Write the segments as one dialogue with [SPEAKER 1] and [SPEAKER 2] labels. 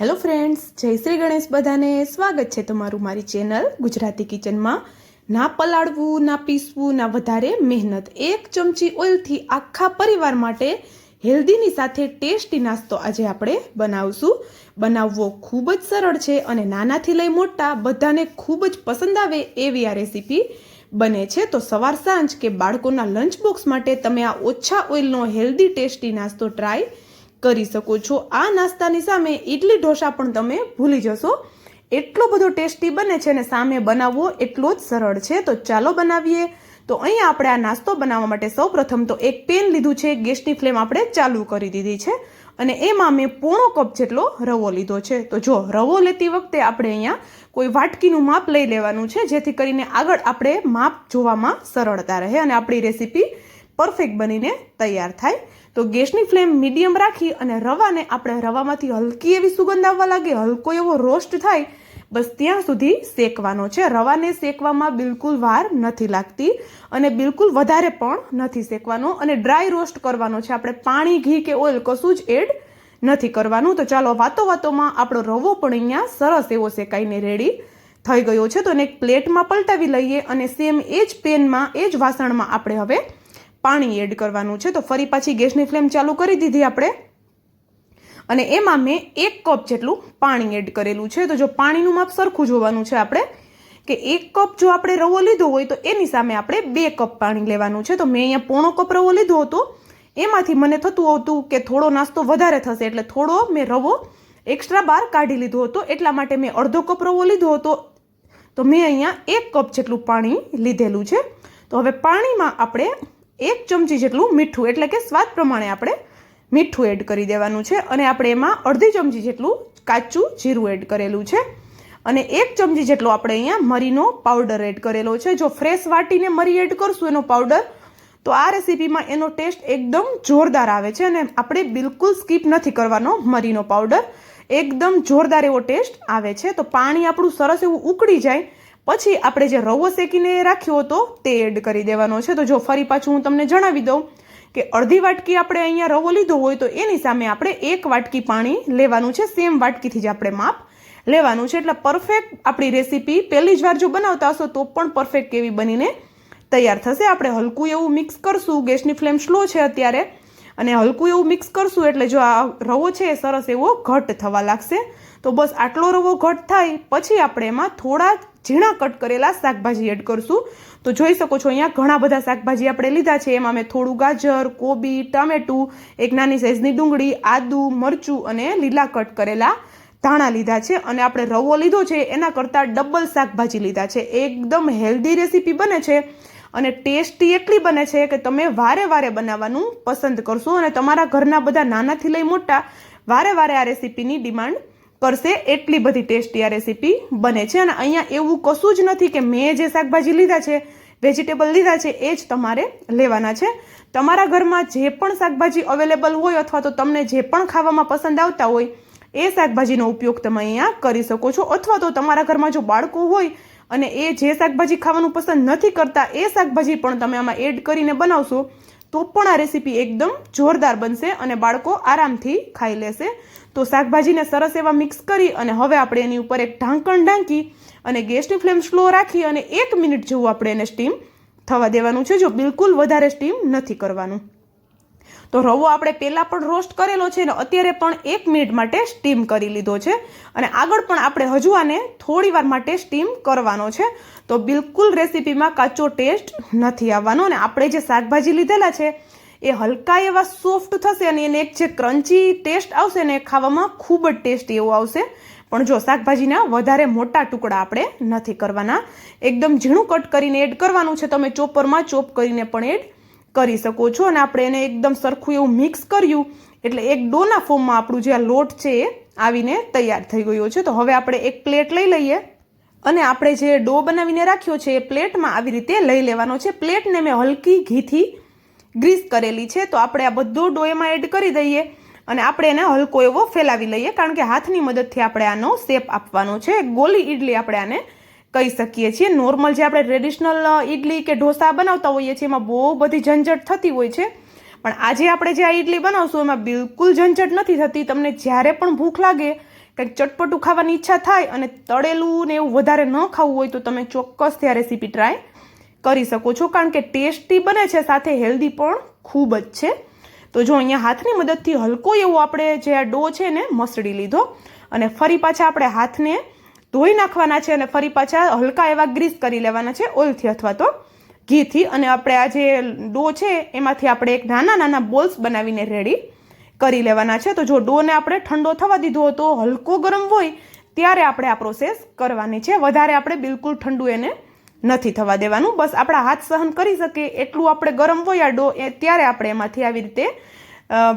[SPEAKER 1] Hello friends જય શ્રી ગણેશ બધાને. સ્વાગત છે તમારું મારી ચેનલ ગુજરાતી કિચનમાં. ના પલાળવું, ના પીસવું, ના વધારે મહેનત. એક ચમચી ઓઇલથી આખા પરિવાર માટે હેલ્ધીની સાથે ટેસ્ટી નાસ્તો આજે આપણે બનાવશું. બનાવવો ખૂબ જ સરળ છે અને નાનાથી લઈ મોટા બધાને ખૂબ જ પસંદ આવે એવી આ રેસીપી બને છે. તો સવાર સાંજ કે બાળકોના લંચ બોક્સ માટે તમે આ ઓછા ઓઇલનો હેલ્ધી ટેસ્ટી નાસ્તો ટ્રાય કરી શકો છો. આ નાસ્તાની સામે ઇડલી ઢોસા પણ તમે ભૂલી જશો. એટલો બધો ટેસ્ટી બને છે અને સામે બનાવવો એટલો જ સરળ છે. તો ચાલો બનાવીએ. તો અહીંયા આપણે આ નાસ્તો બનાવવા માટે સૌપ્રથમ તો એક પેન લીધું છે. ગેસની ફ્લેમ આપણે ચાલુ કરી દીધી છે. અને એમાં મેં પોણો કપ જેટલો રવો લીધો છે. તો જો રવો લેતી વખતે આપણે અહીંયા કોઈ વાટકીનું માપ લઈ લેવાનું છે, જેથી કરીને આગળ આપણે માપ જોવામાં સરળતા રહે અને આપણી રેસીપી પરફેક્ટ બનીને તૈયાર થાય. તો ગેસની ફ્લેમ મીડિયમ રાખી અને રવાને આપણે રવામાંથી હલકી એવી સુગંધ આવવા લાગે, હલકો એવો રોસ્ટ થાય, બસ ત્યાં સુધી શેકવાનો છે. રવાને શેકવામાં બિલકુલ વાર નથી લાગતી અને બિલકુલ વધારે પણ નથી શેકવાનો અને ડ્રાય રોસ્ટ કરવાનો છે. આપણે પાણી, ઘી કે ઓઇલ કશું જ એડ નથી કરવાનું. તો ચાલો વાતો વાતોમાં આપણો રવો પણ અહીંયા સરસ એવો શેકાઈને રેડી થઈ ગયો છે. તો એને એક પ્લેટમાં પલટાવી લઈએ અને સેમ એ જ પેનમાં, એ જ વાસણમાં આપણે હવે પાણી એડ કરવાનું છે, તો ફરી પાછી ગેસની ફ્લેમ ચાલુ કરી દીધી આપણે. અને એમાં મેં એક કપ જેટલું પાણી એડ કરેલું છે, તો જો પાણીનું માપ સરખું જોવાનું છે આપણે, કે એક કપ જો આપણે રવો લીધો હોય, તો એની સામે આપણે બે કપ પાણી લેવાનું છે. તો મેં અહીંયા પોણો કપ રવો લીધો હતો. એમાંથી મને થતું હતું કે થોડો નાસ્તો વધારે થશે, એટલે થોડો મેં રવો એક્સ્ટ્રા બાર કાઢી લીધો હતો. એટલા માટે મેં અડધો કપ રવો લીધો હતો. તો મેં અહીંયા એક કપ જેટલું પાણી લીધેલું છે. તો હવે પાણીમાં આપણે એક ચમચી જેટલું મીઠું, એટલે કે સ્વાદ પ્રમાણે આપણે મીઠું એડ કરી દેવાનું છે. અને આપણે એમાં અડધી ચમચી જેટલું કાચું જીરું એડ કરેલું છે. અને એક ચમચી જેટલો આપણે અહીંયા મરીનો પાવડર એડ કરેલો છે. જો ફ્રેશ વાટીને મરી એડ કરશું એનો પાવડર તો આ રેસીપીમાં એનો ટેસ્ટ એકદમ જોરદાર આવે છે અને આપણે બિલકુલ સ્કીપ નથી કરવાનો મરીનો પાવડર એકદમ જોરદાર એવો ટેસ્ટ આવે છે. તો પાણી આપણું સરસ એવું ઉકળી જાય પછી આપણે જે રવો શેકીને રાખ્યો હતો, તે એડ કરી દેવાનો છે. તો જો ફરી પાછું હું તમને જણાવી દઉં કે અડધી વાટકી આપણે અહીંયા રવો લીધો હોય, તો એની સામે આપણે એક વાટકી પાણી લેવાનું છે. સેમ વાટકીથી જ આપણે માપ લેવાનું છે. એટલે પરફેક્ટ આપણી રેસીપી પહેલી જ વાર જો બનાવતા હશો, તો પણ પરફેક્ટ કેવી બનીને તૈયાર થશે. આપણે હલકું એવું મિક્સ કરશું. ગેસની ફ્લેમ સ્લો છે અત્યારે. અને હલકું એવું મિક્સ કરશું એટલે જો આ રવો છે, એ સરસ એવો ઘટ થવા લાગશે. તો બસ આટલો રવો ઘટ થાય. પછી આપણે એમાં થોડા ઝીણા કટ કરેલા શાકભાજી એડ કરશું. તો જોઈ શકો છો અહીંયા ઘણા બધા શાકભાજી આપણે લીધા છે. એમાં મેં થોડું ગાજર, કોબી, ટામેટું, એક નાની સાઇઝની ડુંગળી, આદુ, મરચું અને લીલા કટ કરેલા ધાણા લીધા છે. અને આપણે રવો લીધો છે, એના કરતાં ડબલ શાકભાજી લીધા છે. એકદમ હેલ્ધી રેસીપી બને છે અને ટેસ્ટી એટલી બને છે કે તમે વારે વારે બનાવવાનું પસંદ કરશો. અને તમારા ઘરના બધા નાનાથી લઈ મોટા વારે વારે આ રેસીપીની ડિમાન્ડ કરશે એટલી બધી ટેસ્ટી આ રેસીપી બને છે. અને અહીંયા એવું કશું જ નથી કે મેં જે શાકભાજી લીધા છે, વેજીટેબલ લીધા છે, એ જ તમારે લેવાના છે. તમારા ઘરમાં જે પણ શાકભાજી અવેલેબલ હોય અથવા તો તમને જે પણ ખાવામાં પસંદ આવતા હોય, એ શાકભાજીનો ઉપયોગ તમે અહીંયા કરી શકો છો. અથવા તો તમારા ઘરમાં જો બાળકો હોય અને એ જે શાકભાજી ખાવાનું પસંદ નથી કરતા, એ શાકભાજી પણ તમે આમાં એડ કરીને બનાવશો તો પણ આ રેસીપી એકદમ જોરદાર બનશે અને બાળકો આરામથી ખાઈ લેશે. તો શાકભાજીને સરસ એવા મિક્સ કરી અને હવે આપણે એની ઉપર એક ઢાંકણ ઢાંકી અને ગેસની ફ્લેમ સ્લો રાખી અને એક મિનિટ જેવું આપણે એને સ્ટીમ થવા દેવાનું છે, જો બિલકુલ વધારે સ્ટીમ નથી કરવાનું. તો રવો આપણે પહેલાં પણ રોસ્ટ કરેલો છે ને અત્યારે પણ એક મિનિટ માટે સ્ટીમ કરી લીધો છે. અને આગળ પણ આપણે હજુ આને થોડી વાર માટે સ્ટીમ કરવાનો છે. તો બિલકુલ રેસીપીમાં કાચો ટેસ્ટ નથી આવવાનો અને આપણે જે શાકભાજી લીધેલા છે, એ હલકા એવા સોફ્ટ થશે અને એને એક જે ક્રન્ચી ટેસ્ટ આવશે ને ખાવામાં ખૂબ જ ટેસ્ટી એવું આવશે. પણ જો શાકભાજીના વધારે મોટા ટુકડા આપણે નથી કરવાના, એકદમ ઝીણું કટ કરીને એડ કરવાનું છે. તમે ચોપરમાં ચોપ કરીને પણ એડ કરી શકો છો અને આપણે એને એકદમ સરખું એવું મિક્સ કર્યું. એટલે એક ડોના ફોર્મમાં આપણું જે આ લોટ છે એ આવીને તૈયાર થઈ ગયો છે. તો હવે આપણે એક પ્લેટ લઈ લઈએ. અને આપણે જે ડો બનાવીને રાખ્યો છે એ પ્લેટમાં આવી રીતે લઈ લેવાનો છે. પ્લેટને મેં હલકી ઘીથી ગ્રીસ કરેલી છે. તો આપણે આ બધો ડો એમાં એડ કરી દઈએ. અને આપણે એને હલકો એવો ફેલાવી લઈએ. કારણ કે હાથની મદદથી આપણે આનો શેપ આપવાનો છે. ગોલી ઇડલી આપણે આને કહી શકીએ છીએ. નોર્મલ જે આપણે ટ્રેડિશનલ ઇડલી કે ઢોસા બનાવતા હોઈએ છીએ, એમાં બહુ બધી ઝંઝટ થતી હોય છે. પણ આજે આપણે જે આ ઇડલી બનાવશું, એમાં બિલકુલ ઝંઝટ નથી થતી. તમને જ્યારે પણ ભૂખ લાગે, કંઈક ચટપટું ખાવાની ઈચ્છા થાય અને તળેલું ને એવું વધારે ન ખાવું હોય, તો તમે ચોક્કસ આ રેસીપી ટ્રાય કરી શકો છો. કારણ કે ટેસ્ટી બને છે, સાથે હેલ્ધી પણ ખૂબ જ છે. તો જો અહીંયા હાથની મદદથી હલકો એવો આપણે જે આ ડો છે ને, મસળી લીધો અને ફરી પાછા આપણે હાથને ધોઈ નાખવાના છે અને ફરી પાછા હલકા એવા ગ્રીસ કરી લેવાના છે ઓઇલથી અથવા તો ઘીથી. અને આપણે આ જે ડો છે એમાંથી આપણે એક નાના નાના બોલ્સ બનાવીને રેડી કરી લેવાના છે. તો જો ડોને આપણે ઠંડો થવા દીધો તો હલકો ગરમ હોય, ત્યારે આપણે આ પ્રોસેસ કરવાની છે. વધારે આપણે બિલકુલ ઠંડુ એને નથી થવા દેવાનું. બસ આપણા હાથ સહન કરી શકે એટલું આપણે ગરમ હોય આ ડો, એ ત્યારે આપણે એમાંથી આવી રીતે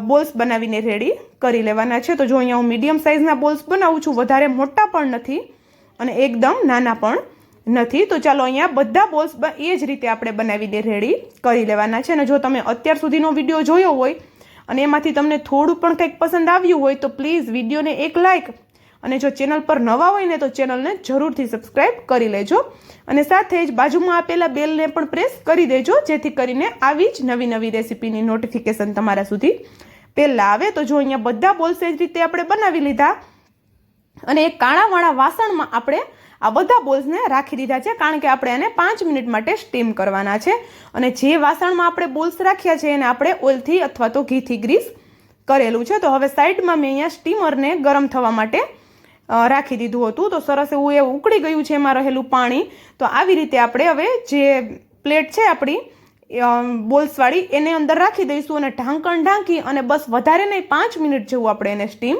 [SPEAKER 1] બોલ્સ બનાવીને રેડી કરી લેવાના છે. તો જો અહીંયા હું મીડિયમ સાઇઝના બોલ્સ બનાવું છું, વધારે મોટા પણ નથી. અને એકદમ નાના પણ નથી. તો ચાલો અહીંયા બધા બોલ્સ એ જ રીતે આપણે બનાવીને રેડી કરી લેવાના છે. અને જો તમે અત્યાર સુધીનો વીડિયો જોયો હોય અને એમાંથી તમને થોડું પણ કંઈક પસંદ આવ્યું હોય, તો પ્લીઝ વિડીયોને એક લાઇક અને જો ચેનલ પર નવા હોય ને, તો ચેનલને જરૂરથી સબસ્ક્રાઇબ કરી લેજો. અને સાથે જ બાજુમાં આપેલા બેલને પણ પ્રેસ કરી દેજો, જેથી કરીને આવી જ નવી નવી રેસીપીની નોટિફિકેશન તમારા સુધી પહેલાં આવે. તો જો અહીંયા બધા બોલ્સ એ જ રીતે આપણે બનાવી લીધા અને એક કાણાવાળા વાસણમાં આપણે આ બધા બોલ્સને રાખી દીધા છે, કારણ કે આપણે એને પાંચ મિનિટ માટે સ્ટીમ કરવાના છે. અને જે વાસણમાં આપણે બોલ્સ રાખ્યા છે, એને આપણે ઓઇલથી અથવા તો ઘીથી ગ્રીસ કરેલું છે. તો હવે સાઈડમાં મેં અહીંયા સ્ટીમરને ગરમ થવા માટે રાખી દીધું હતું. તો સરસ એવું એ ઉકળી ગયું છે એમાં રહેલું પાણી. તો આવી રીતે આપણે હવે જે પ્લેટ છે આપણી બોલ્સવાળી, એને અંદર રાખી દઈશું અને ઢાંકણ ઢાંકી અને બસ વધારે નહીં, પાંચ મિનિટ જેવું આપણે એને સ્ટીમ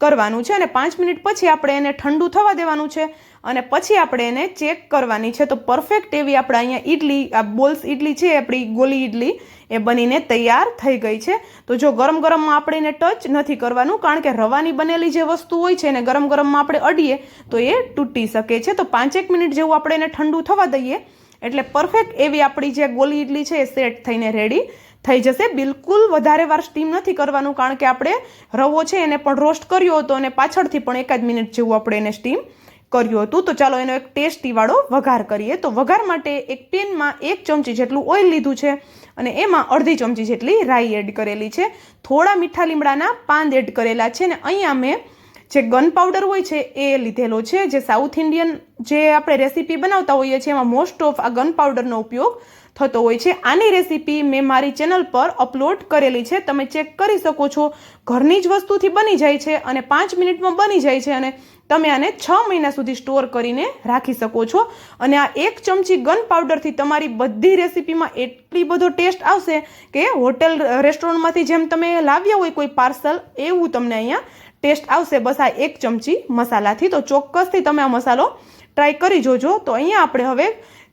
[SPEAKER 1] કરવાનું છે અને પાંચ મિનિટ પછી આપણે એને ઠંડુ થવા દેવાનું છે અને પછી આપણે એને ચેક કરવાની છે. તો પરફેક્ટ એવી આપણે અહીંયા ઈડલી, આ બોલ્સ ઈડલી છે, આપણી ગોલી ઈડલી, એ બનીને તૈયાર થઈ ગઈ છે. તો જો ગરમ ગરમમાં આપણે એને ટચ નથી કરવાનું, કારણ કે રવાની બનેલી જે વસ્તુ હોય છે એને ગરમ ગરમમાં આપણે અડીએ, તો એ તૂટી શકે છે. તો પાંચેક મિનિટ જેવું આપણે એને ઠંડુ થવા દઈએ. એટલે પરફેક્ટ એવી આપણી જે ગોલી ઈડલી છે એ સેટ થઈને રેડી થઈ જશે. બિલકુલ વધારે વાર સ્ટીમ નથી કરવાનું કારણ કે આપણે રવો છે એને પણ રોસ્ટ કર્યો હતો અને પાછળથી પણ એકાદ મિનિટ જેવું આપણે એને સ્ટીમ કર્યું હતું. તો ચાલો એનો એક ટેસ્ટીવાળો વઘાર કરીએ. તો વઘાર માટે એક પેનમાં એક ચમચી જેટલું ઓઇલ લીધું છે અને એમાં અડધી ચમચી જેટલી રાઈ એડ કરેલી છે. થોડા મીઠા લીમડાના પાન એડ કરેલા છે ને અહીંયા મેં જે ગન પાવડર હોય છે એ લીધેલો છે, જે સાઉથ ઇન્ડિયન જે આપણે રેસીપી બનાવતા હોઈએ છીએ, એમાં મોસ્ટ ઓફ આ ગન પાવડરનો ઉપયોગ થતો હોય છે. આની રેસીપી મેં મારી ચેનલ પર અપલોડ કરેલી છે. તમે ચેક કરી શકો છો. ઘરની જ વસ્તુથી બની જાય છે અને પાંચ મિનિટમાં બની જાય છે અને તમે આને છ મહિના સુધી સ્ટોર કરીને રાખી શકો છો. અને આ એક ચમચી ગન પાવડરથી તમારી બધી રેસીપીમાં એટલી બધો ટેસ્ટ આવશે કે હોટેલ રેસ્ટોરન્ટમાંથી જેમ તમે લાવ્યા હોય કોઈ પાર્સલ એવું તમને અહીંયા ટેસ્ટ આવશે બસ આ એક ચમચી મસાલાથી. તો ચોક્કસથી તમે આ મસાલો ટ્રાય કરી જોજો. તો અહીંયા આપણે હવે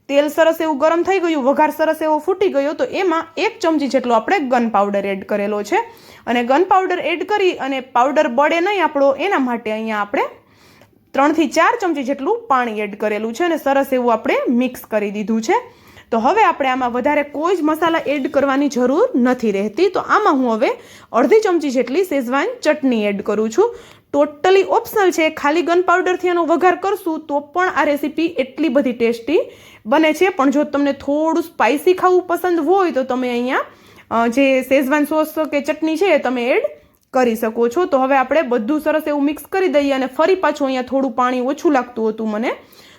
[SPEAKER 1] તેલ સરસ એવું ગરમ થઈ ગયું, વઘાર સરસ એવો ફૂટી ગયો. તો એમાં એક ચમચી જેટલો આપણે ગન પાવડર એડ કરેલો છે. અને ગન પાવડર એડ કરી અને પાવડર બળે નહીં આપણો, એના માટે અહીંયા આપણે ત્રણથી ચાર ચમચી જેટલું પાણી એડ કરેલું છે અને સરસ એવું આપણે મિક્સ કરી દીધું છે. તો હવે આપણે આમાં વધારે કોઈ જ મસાલા એડ કરવાની જરૂર નથી રહેતી. તો આમાં હું હવે અડધી ચમચી જેટલી શેઝવાન ચટણી એડ કરું છું. ટોટલી ઓપ્શનલ છે, ખાલી ગન પાવડરથી એનો વઘાર કરશું તો પણ આ રેસીપી એટલી બધી ટેસ્ટી બને છે. પણ જો તમને થોડું સ્પાઇસી ખાવું પસંદ હોય તો તમે અહીંયા જે શેઝવાન સોસ કે ચટણી છે એ તમે એડ કરી શકો છો. તો હવે આપણે બધું સરસ એવું મિક્સ કરી દઈએ અને ફરી પાછું અહીંયા થોડું પાણી ઓછું લાગતું હતું મને.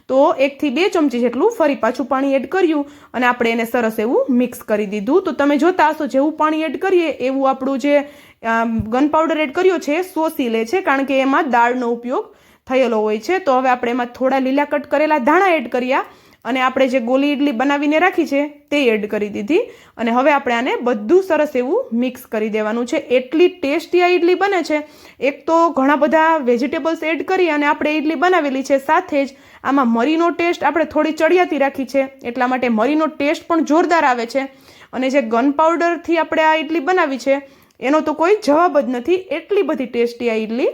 [SPEAKER 1] તો એકથી બે ચમચી જેટલું ફરી પાછું પાણી એડ કર્યું અને આપણે એને સરસ એવું મિક્સ કરી દીધું. તો તમે જોતા હશો જેવું પાણી એડ કરીએ, એવું આપણું જે ગન પાવડર એડ કર્યો છે શોષી લે છે, કારણ કે એમાં દાળનો ઉપયોગ થયેલો હોય છે. તો હવે આપણે એમાં થોડા લીલા કટ કરેલા ધાણા એડ કર્યા. અને આપણે જે ગોલી ઇડલી બનાવીને રાખી છે, તે એડ કરી દીધી. અને હવે આપણે આને બધું સરસ એવું મિક્સ કરી દેવાનું છે. એટલી ટેસ્ટી આ ઇડલી બને છે. એક તો ઘણા બધા વેજીટેબલ્સ એડ કરી અને આપણે ઇડલી બનાવેલી છે. સાથે જ આમાં મરીનો ટેસ્ટ આપણે થોડી ચડિયાતી રાખી છે. એટલા માટે મરીનો ટેસ્ટ પણ જોરદાર આવે છે. અને જે ગન પાવડરથી આપણે આ ઇડલી બનાવી છે, એનો તો કોઈ જવાબ જ નથી. એટલી બધી ટેસ્ટી આ ઇડલી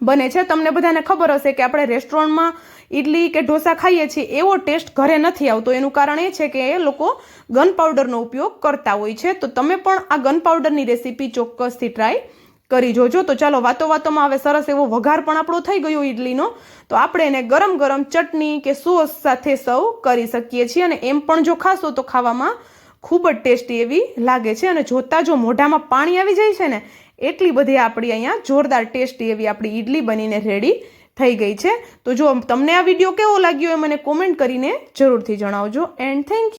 [SPEAKER 1] બને છે. તમને બધાને ખબર હશે કે આપણે રેસ્ટોરન્ટમાં ઇડલી કે ઢોસા ખાઈએ છીએ, એવો ટેસ્ટ ઘરે નથી આવતો. એનું કારણ એ છે કે એ લોકો ગન પાવડરનો ઉપયોગ કરતા હોય છે. તો તમે પણ આ ગન પાવડરની રેસીપી ચોક્કસથી ટ્રાય કરી જોજો. તો ચાલો વાતો વાતોમાં હવે સરસ એવો વઘાર પણ આપણો થઈ ગયો ઇડલીનો તો આપણે એને ગરમ ગરમ ચટણી કે સોસ સાથે સર્વ કરી શકીએ છીએ અને એમ પણ જો ખાશો તો ખાવામાં ખૂબ જ ટેસ્ટી એવી લાગે છે. અને જોતાં જો મોઢામાં પાણી આવી જાય છે ને એટલી બધી આપણી અહીંયા જોરદાર ટેસ્ટી એવી આપણી ઈડલી બનીને રેડી થઈ ગઈ છે. તો જો તમને આ વીડિયો કેવો લાગ્યો એ મને કોમેન્ટ કરીને જરૂરથી જણાવજો. And thank